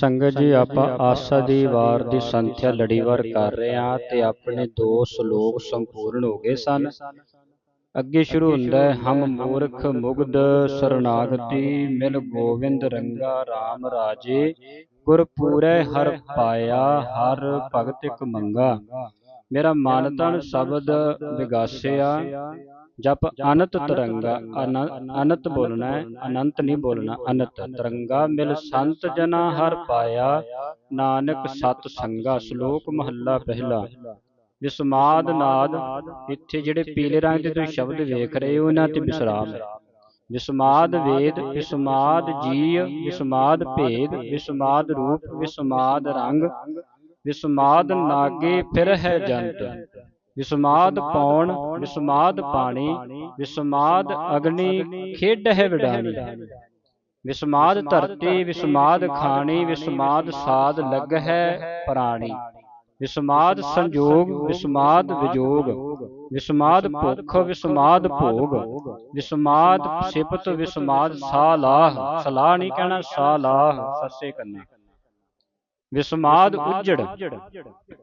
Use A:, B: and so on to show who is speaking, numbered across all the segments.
A: ਸੰਗਤ ਜੀ ਆਪਾਂ ਆਸਾ ਦੀ ਵਾਰ ਦੀ ਸੰਥਿਆ ਲੜੀਵਾਰ ਕਰ ਰਹੇ ਹਾਂ ਤੇ ਆਪਣੇ ਦੋ ਸ਼ਲੋਕ ਸੰਪੂਰਨ ਹੋ ਗਏ ਸਨ। ਅੱਗੇ ਸ਼ੁਰੂ ਹੁੰਦਾ ਹੈ ਹਮ ਮੂਰਖ ਮੁਗਧ ਸਰਨਾਗਤੀ ਮਿਲ ਗੋਵਿੰਦ ਰੰਗਾ RAM ਰਾਜੇ ਗੁਰ ਪੂਰੈ ਹਰ ਪਾਇਆ ਹਰ ਭਗਤ ਇਕ ਮੰਗਾ। ਮੇਰਾ ਮਨ ਤਨ ਸ਼ਬਦ ਵਿਗਾਸਿਆ। ਜਪ ਅਨੰਤ ਤਰੰਗਾ ਅਨ- ਅਨੰਤ ਬੋਲਣਾ ਹੈ ਅਨੰਤ ਨਹੀਂ ਬੋਲਣਾ ਅਨੰਤ ਤਰੰਗਾ ਮਿਲ ਸੰਤ ਜਨਾ ਹਰ ਪਾਇਆ ਨਾਨਕ ਸਤ ਸੰਗਾ ਸ਼ਲੋਕ ਮਹੱਲਾ ਪਹਿਲਾ। ਵਿਸਮਾਦ ਨਾਦ ਇੱਥੇ ਜਿਹੜੇ ਪੀਲੇ ਰੰਗ ਦੇ ਤੁਸੀਂ ਸ਼ਬਦ ਵੇਖ ਰਹੇ ਹੋ ਇਹਨਾਂ ਤੇ ਵਿਸਰਾਮ ਹੈ। ਵਿਸਮਾਦ ਵੇਦ ਵਿਸਮਾਦ ਜੀਅ ਵਿਸਮਾਦ ਭੇਦ ਵਿਸਮਾਦ ਰੂਪ ਵਿਸਮਾਦ ਰੰਗ ਵਿਸਮਾਦ ਨਾਗੇ ਫਿਰ ਹੈ ਜੰਤ। ਵਿਸਮਾਦ ਪੌਣ ਵਿਸਮਾਦ ਪਾਣੀ ਵਿਸਮਾਦ ਅਗਨੀ ਖੇਡ ਹੈ ਵਿਡਾਣੀ ਵਿਸਮਾਦ ਧਰਤੀ ਵਿਸਮਾਦ ਖਾਣੀ ਵਿਸਮਾਦ ਸਾਧ ਲੱਗ ਹੈ ਪ੍ਰਾਣੀ ਵਿਸਮਾਦ ਸੰਜੋਗ ਵਿਸਮਾਦ ਵਿਜੋਗ ਵਿਸਮਾਦ ਭੁੱਖ ਵਿਸਮਾਦ ਭੋਗ ਵਿਸਮਾਦ ਸਿਫਤ ਵਿਸਮਾਦ ਸਾਲਾਹ ਸਲਾਹ ਨਹੀਂ ਕਹਿਣਾ ਸਾਲਾਹ ਸੱਸੇ ਕੰਨੇ ਵਿਸਮਾਦ ਉੱਜੜ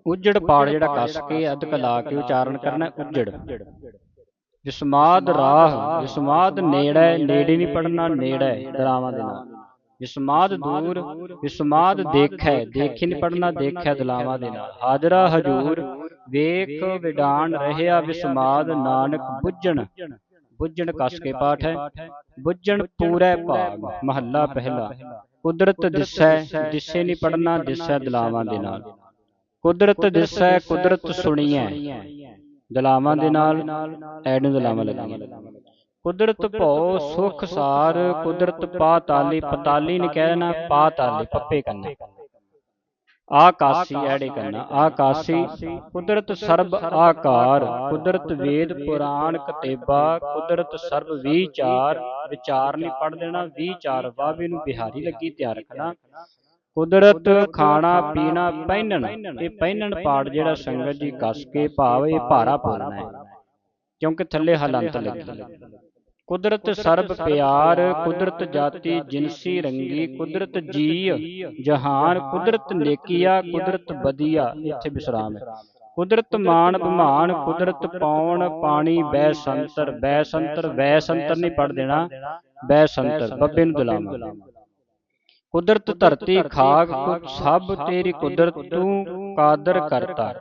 A: ਉੱਜੜ ਪਾੜ ਜਿਹੜਾ ਕੱਸ ਕੇ ਅਧਕ ਲਾ ਕੇ ਉਚਾਰਨ ਕਰਨਾ ਹੈ, ਉੱਜੜ ਵਿਸਮਾਦ ਰਾਹ ਵਿਸਮਾਦ ਨੇੜੇ ਨੇੜੇ ਨਹੀਂ ਪੜਨਾ ਨੇੜੇ ਦਰਾਵਾਂ ਦੇ ਨਾਲ ਵਿਸਮਾਦ ਦੂਰ ਵਿਸਮਾਦ ਦੇਖੈ ਦੇਖੀ ਨਹੀਂ ਪੜਨਾ ਦੇਖੈ ਦਲਾਵਾਂ ਦੇ ਨਾਲ ਹਾਜ਼ਰਾ ਹਜੂਰ ਵੇਖ ਵਿਡਾਨ ਰਹਿਆ ਵਿਸਮਾਦ ਨਾਨਕ ਬੁੱਝਣ ਬੁੱਝਣ ਕਸ ਕੇ ਪਾਠ ਹੈ ਬੁੱਝਣ ਪੂਰੇ ਭਾਗ ਮਹੱਲਾ ਪਹਿਲਾ ਕੁਦਰਤ ਦਿਸੈ ਦਿਸੇ ਨਹੀਂ ਪੜਨਾ ਦਿਸੈ ਦਲਾਵਾਂ ਦੇ ਨਾਲ। ਕੁਦਰਤ ਦਿਸੈ ਕੁਦਰਤ ਸੁਣੀਐ। ਦਲਾਵਾਂ ਦੇ ਨਾਲ ਐਡ ਨੂੰ ਦਲਾਵਾਂ ਲੱਗੀਆਂ ਕੁਦਰਤ ਭਉ ਸੁਖ ਸਾਰ ਕੁਦਰਤ ਪਾਤਾਲੀ ਪਤਾਲੀ ਨਹੀਂ ਕਹਿਣਾ ਪਾਤਾਲੀ ਪੱਪੇ ਕਰਨਾ। ਆਕਾਸੀ ਐੜੇ ਕਰਨਾ ਆਕਾਸੀ ਕੁਦਰਤ ਸਰਬ ਆਕਾਰ। ਕੁਦਰਤ ਵੇਦ ਪੁਰਾਣ ਕਤੇਬਾ। ਕੁਦਰਤ ਸਰਬ ਵਿਚਾਰ। ਵਿਚਾਰ। ਨਹੀਂ ਪੜ ਦੇਣਾ। ਵਿਚਾਰ ਵਾਵੇ ਨੂੰ ਬਿਹਾਰੀ ਲੱਗੀ ਤਿਆਰ ਰੱਖਣਾ। ਕੁਦਰਤ ਖਾਣਾ ਪੀਣਾ ਪਹਿਨਣ ਇਹ ਪਹਿਨਣ ਪਾੜ ਜਿਹੜਾ ਸੰਗਤ ਜੀ ਕੱਸ ਕੇ ਭਾਵ ਇਹ ਭਾਰਾ ਪਾਲਣਾ ਹੈ। ਕਿਉਂਕਿ ਥੱਲੇ ਹਲੰਤ ਲੱਗੀ। ਕੁਦਰਤ ਸਰਬ ਪਿਆਰ ਕੁਦਰਤ ਜਾਤੀ ਜਿਨਸੀ ਰੰਗੀ ਕੁਦਰਤ ਜੀ ਜਹਾਨ ਕੁਦਰਤ ਨੇਕੀਆ ਕੁਦਰਤ ਬਦੀਆ ਇੱਥੇ ਵਿਸਰਾਮ ਹੈ ਕੁਦਰਤ ਮਾਨ ਬਮਾਨ ਕੁਦਰਤ ਪੌਣ ਪਾਣੀ ਬੈ ਸੰਤਰ ਬੈ ਸੰਤਰ ਬੈ ਸੰਤਰ ਨਹੀਂ ਪੜ ਦੇਣਾ ਬੈ ਸੰਤਰ ਬੱਬੇ ਨੂੰ ਦਲਾਵਾਂ ਕੁਦਰਤ ਧਰਤੀ ਖਾਕ ਸਭ ਤੇਰੀ ਕੁਦਰਤ ਤੂੰ ਕਾਦਰ ਕਰਤਾ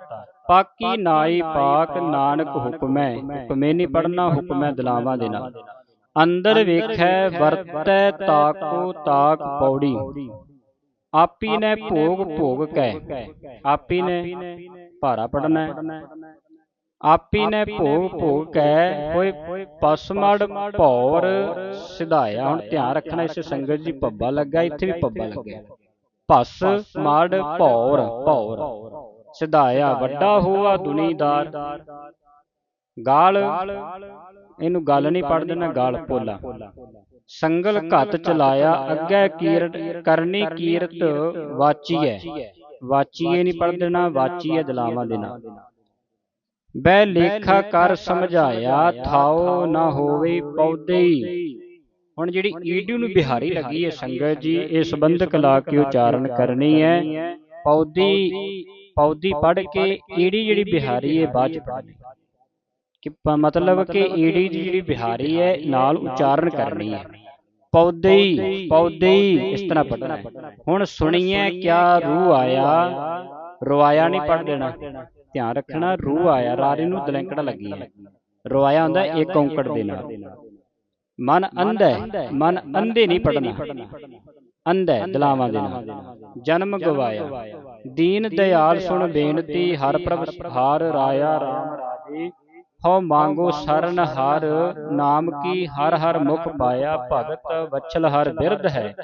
A: ਪਾਕੀ ਨਾਈ ਪਾਕ ਨਾਨਕ ਹੁਕਮੈ ਹੁਕਮੇ ਨਹੀਂ ਪੜਨਾ ਹੁਕਮੈ ਦਲਾਵਾਂ ਦੇ ਨਾਲ। ਅੰਦਰ ਵੇਖੈ ਵਰਤੈ ਤਾਕੋ ਤਾਕ ਪੌੜੀ। ਆਪੀ ਨੇ ਭੋਗ ਭੋਗ ਕੈ। ਆਪੀ ਨੇ ਭਾਰਾ ਪੜਨਾ ਆਪੀ ਨੇ ਭੋਗ ਭੋਗ ਕੈ। ਹੋਏ ਪਸਮੜ ਭੌਰ ਸਿਧਾਇਆ। ਹੁਣ ਧਿਆਨ ਰੱਖਣਾ ਇਸੇ ਸੰਗਤ ਜੀ ਪੱਬਾ ਲੱਗਾ। ਇੱਥੇ ਵੀ ਪੱਬਾ ਲੱਗਿਆ। ਭਸ ਮੜ ਭੌਰ। ਭੌਰ। ਸਿਧਾਇਆ ਵੱਡਾ ਹੋਆ ਦੁਨੀਦਾਰ। ਗਾਲ ਇਹਨੂੰ ਗੱਲ ਨਹੀਂ ਪੜ ਦੇਣਾ ਗਾਲ ਪੋਲਾ। ਸੰਗਲ ਘਤ ਚਲਾਇਆ ਅੱਗੇ ਕੀਰਤ ਕਰਨੀ ਕੀਰਤ ਵਾਚੀਐ ਵਾਚੀਏ ਨਹੀਂ ਪੜ ਦੇਣਾ ਵਾਚੀਐ ਦਲਾਵਾਂ ਦੇ ਨਾਲ। ਬੈ ਲੇਖਾ ਕਰ ਸਮਝਾਇਆ ਥਾਓ ਨਾ ਹੋਵੇ ਪੌਦੇ। ਹੁਣ ਜਿਹੜੀ ਈਡੂ ਨੂੰ ਬਿਹਾਰੀ ਲੱਗੀ ਹੈ ਸੰਗਤ ਜੀ ਇਹ ਸੰਬੰਧਕ ਲਾ ਕੇ ਉਚਾਰਨ ਕਰਨੀ ਹੈ? ਪੌਦੀ ਪੌਦੀ ਪੜ ਕੇ ਈੜੀ ਜਿਹੜੀ ਬਿਹਾਰੀ ਹੈ ਬਾਅਦ ਚ ਪੜਨੀ ਕਿ ਮਤਲਬ ਕਿ ਈੜੀ ਦੀ ਜਿਹੜੀ ਬਿਹਾਰੀ ਹੈ ਨਾਲ ਉਚਾਰਨ ਕਰਨੀ ਹੈ ਪੌਦੇ ਪੌਦੇ ਇਸ ਤਰ੍ਹਾਂ ਪੜਨਾ ਹੈ ਹੁਣ ਸੁਣੀਏ ਕਿਆ ਰੂਹ ਆਇਆ। ਰਵਾਇਆ ਨਹੀਂ ਪੜ ਦੇਣਾ ਧਿਆਨ ਰੱਖਣਾ ਰੂਹ ਆਇਆ ਰਾਰੇ ਨੂੰ ਦਲੈਂਕੜਾ ਲੱਗੀ। ਹੈ ਰਵਾਇਆ ਹੁੰਦਾ ਇੱਕ ਔਂਕੜ ਦੇ ਨਾਲ। ਮਨ ਅੰਧਾ ਹੈ ਮਨ ਅੰਧੇ ਨਹੀਂ ਪੜਨਾ ਅੰਧਾ ਦਲਾਵਾਂ ਦੇ ਨਾਲ। ਜਨਮ ਗਵਾਇਆ। ਦੀਨ ਦਿਆਲ ਸੁਣ ਬੇਨਤੀ ਹਰ ਪ੍ਰਭ ਹਾਰ ਰਾਇਆ RAM ਰਾਜੇ। ਹਉ ਮੰਗੋ ਸਰਨ ਹਰ ਨਾਮ ਕੀ ਹਰ ਹਰ ਮੁਖ ਪਾਇਆ ਭਗਤ ਵਛਲ ਹਰ ਬਿਰਧ ਹੈ।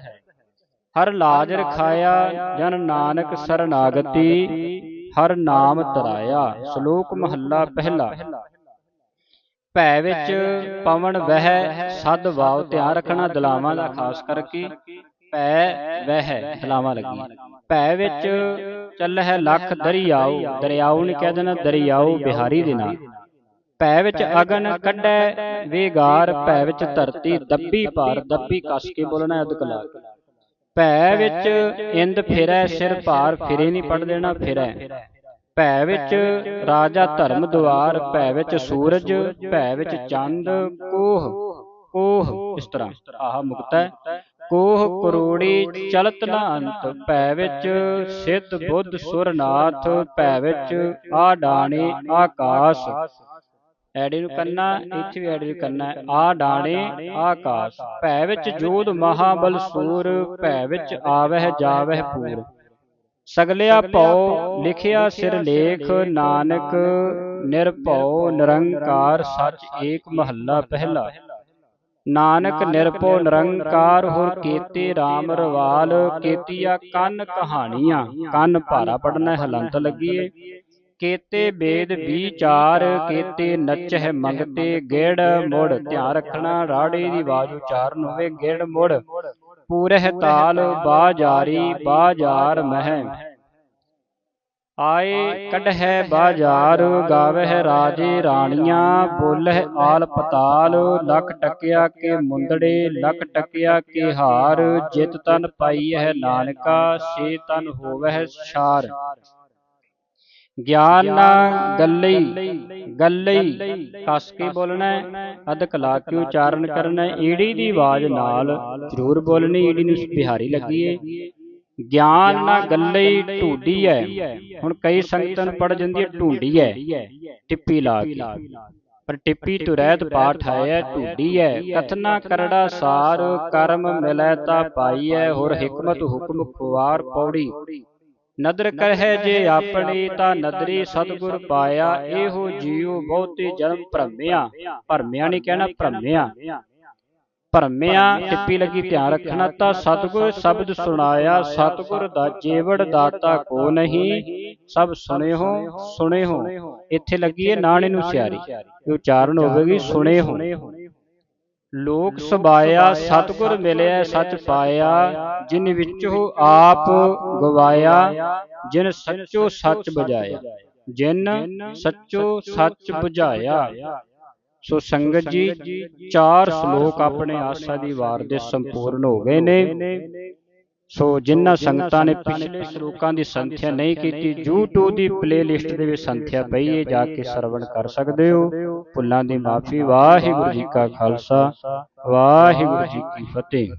A: ਹਰ ਲਾਜ ਰਖਾਇਆ ਜਨ ਨਾਨਕ ਸਰਨਾਗਤੀ ਹਰ ਨਾਮ ਤਰਾਇਆ ਸ਼ਲੋਕ ਮਹੱਲਾ ਪਹਿਲਾ। ਭੈ ਵਿੱਚ ਪਵਨ ਵਹਿ ਸਦ ਵਾਵ ਧਿਆਨ ਰੱਖਣਾ ਦਲਾਵਾਂ ਦਾ ਖਾਸ ਕਰਕੇ। ਭੈ ਵਹਿ ਦਲਾਵਾਂ ਲੱਗੀਆਂ ਭੈ ਵਿੱਚ ਚੱਲ ਹੈ ਲੱਖ ਦਰਿਆਉ ਦਰਿਆਉ ਨਹੀਂ ਕਹਿ ਦੇਣਾ ਦਰਿਆਉ ਬਿਹਾਰੀ ਦੇ ਨਾਲ ਭੈ ਵਿੱਚ ਅਗਨ ਕੱਢੈ ਵੇਗਾਰ, ਭੈ ਵਿੱਚ ਧਰਤੀ ਦੱਬੀ ਭਾਰ, ਦੱਬੀ ਕੱਸ ਕੇ ਬੋਲਣਾ ਅਦਕ ਭੈ ਵਿੱਚ ਇੰਦ ਫਿਰੈ, ਸਿਰ ਭਾਰ ਫਿਰੇ ਨਹੀਂ ਪੜ ਦੇਣਾ ਫਿਰੈ। ਭੈ ਵਿੱਚ ਰਾਜਾ ਧਰਮ ਦੁਆਰ, ਭੈ ਵਿੱਚ ਸੂਰਜ, ਭੈ ਵਿੱਚ ਚੰਦ, ਕੋਹ ਕੋਹ, ਇਸ ਤਰ੍ਹਾਂ। ਆਹ ਮੁਕਤਾ। ਕੋਹ ਕਰੋੜੀ ਚਲਤ ਨਾ ਅੰਤ ਭੈ ਵਿੱਚ ਸਿੱਧ ਬੁੱਧ ਸੁਰਨਾਥ ਭੈ ਵਿੱਚ ਆ ਡਾਣੇ ਆਕਾਸ਼। ਐੜੇ ਨੂੰ ਕਰਨਾ ਇੱਥੇ ਵੀ ਐੜੇ ਨੂੰ ਕਰਨਾ ਹੈ। ਆ ਡਾਣੇ ਆਕਾਸ਼। ਭੈ ਵਿੱਚ ਜੋਧ ਮਹਾਬਲ ਸੂਰ ਭੈ ਵਿੱਚ ਆਵਹਿ ਜਾਵਹਿ ਪੂਰ। ਸਗਲਿਆ ਭਉ ਲਿਖਿਆ ਸਿਰ ਲੇਖ ਨਾਨਕ ਨਿਰਭਉ ਨਿਰੰਕਾਰ ਸੱਚ ਏਕ ਮਹੱਲਾ ਪਹਿਲਾ। ਨਾਨਕ ਨਿਰਭਉ ਨਿਰੰਕਾਰ ਹੋਰ ਕੀਤੇ RAM ਰਵਾਲ ਕੀਤੀਆ ਕੰਨ ਕਹਾਣੀਆਂ ਕੰਨ ਭਾਰਾ ਪੜਨਾ ਹਲੰਤ ਲੱਗੀਏ ਕੀਤੇ ਵੇਦ ਵਿਚਾਰ ਕੀਤੇ ਨਚਹਿ ਮੰਗਤੇ ਗੇੜ ਮੁੜ ਧਿਆਨ ਰੱਖਣਾ ਰਾੜੇ ਦੀ ਆਵਾਜ਼ ਉਚਾਰਨ ਹੋਵੇ ਗੇੜ ਮੁੜ। ਪੂਰਹਿ ਤਾਲ ਬਾਜਾਰੀ ਬਾਜਾਰ ਮਹਿ। ਆਏ ਕਢਹਿ ਬਾਜਾਰ ਗਾਵਹਿ ਰਾਜੇ ਰਾਣੀਆਂ ਬੋਲਹਿ ਆਲ ਪਤਾਲ ਲਖ ਟਕਿਆ ਕੇ ਮੁੰਦੜੇ ਲਖ ਟਕਿਆ ਕੇ ਹਾਰ ਜਿਤ ਤਨ ਪਾਈਐ ਨਾਨਕਾ ਸੇ ਤਨ ਹੋਵਹਿ ਛਾਰ। ਗਿਆਨ ਗੱਲਈ ਗੱਲਈ ਕਸ ਕੇ ਬੋਲਣਾ ਹੈ, ਅਧਿਕ ਲਾ ਕੇ ਉਚਾਰਨ ਕਰਨਾ। ਈੜੀ ਦੀ ਆਵਾਜ਼ ਨਾਲ ਜ਼ਰੂਰ ਬੋਲਣੀ ਈੜੀ ਨੂੰ ਬਿਹਾਰੀ ਲੱਗੀ ਏ ਗਿਆਨ ਨਾ ਗੱਲਈ ਢੂਡੀ ਹੈ ਹੁਣ ਕਈ ਸੰਗਤਾਂ ਨੂੰ ਪੜ ਜਾਂਦੀ ਹੈ ਢੂੰਡੀ ਹੈ ਟਿੱਪੀ ਲਾ ਕੇ। ਪਰ ਟਿੱਪੀ ਤੋਂ ਰਹਿਤ ਪਾਠ ਹੈ ਢੂਡੀ ਹੈ ਕਥਨਾ ਕਰੜਾ ਸਾਰ ਕਰਮ ਮਿਲੈ ਤਾ ਪਾਈਐ ਹੋਰ ਹਕਮਤ ਹੁਕਮ ਖੁਆਰ ਪੌੜੀ। ਨਦਰ ਕਰਹਿ ਜੇ ਆਪਣੀ ਤਾਂ ਨਦਰੀ ਸਤਿਗੁਰ ਪਾਇਆ। ਇਹੋ ਜੀਉ ਬਹੁਤੇ ਜਨਮ ਭਰਮਿਆ। ਭਰਮਿਆ। ਨਹੀਂ ਕਹਿਣਾ ਭਰਮਿਆ। ਭਰਮਿਆ ਟਿੱਪੀ ਲੱਗੀ ਧਿਆਨ ਰੱਖਣਾ ਤਾਂ ਸਤਿਗੁਰ ਸ਼ਬਦ ਸੁਣਾਇਆ ਸਤਿਗੁਰ ਦਾ ਜੀਵੜ ਦਾਤਾ ਕੋ ਨਹੀਂ ਸਭ ਸੁਣੇ ਹੋ ਸੁਣੇ ਹੋ ਇੱਥੇ ਲੱਗੀ ਹੈ ਨਾਣੇ ਨੂੰ ਸਿਆਰੀ। ਇਹ ਉਚਾਰਨ ਹੋਵੇਗੀ ਸੁਣੇ ਹੋ ਲੋਕ ਸਬਾਇਆ ਸਤਿਗੁਰ ਮਿਲਿਆ ਸੱਚ ਪਾਇਆ ਜਿਨ ਵਿੱਚੋਂ ਆਪ ਗਵਾਇਆ ਜਿਨ ਸੱਚੋ ਸੱਚ ਬੁਝਾਇਆ ਜਿਨ ਸੱਚੋ ਸੱਚ ਬੁਝਾਇਆ। ਸੋ ਸੰਗਤ ਜੀ ਚਾਰ ਸ਼ਲੋਕ ਆਪਣੇ ਆਸਾ ਦੀ ਵਾਰ ਦੇ ਸੰਪੂਰਨ ਹੋ ਗਏ ਨੇ। ਸੋ ਜਿਨ੍ਹਾਂ ਸੰਗਤਾਂ ਨੇ ਪਿਛਲੇ ਸ਼ਲੋਕਾਂ ਦੀ ਸੰਥਿਆ ਨਹੀਂ ਕੀਤੀ YouTube ਦੀ ਪਲੇਲਿਸਟ ਦੇ ਵਿੱਚ ਸੰਥਿਆ ਪਈ ਹੈ ਜਾ ਕੇ ਸਰਵਣ ਕਰ ਸਕਦੇ ਹੋ। ਭੁੱਲਾਂ ਦੀ ਮਾਫੀ ਵਾਹਿਗੁਰੂ ਜੀ ਕਾ ਖਾਲਸਾ ਵਾਹਿਗੁਰੂ ਜੀ ਕੀ ਫਤਿਹ।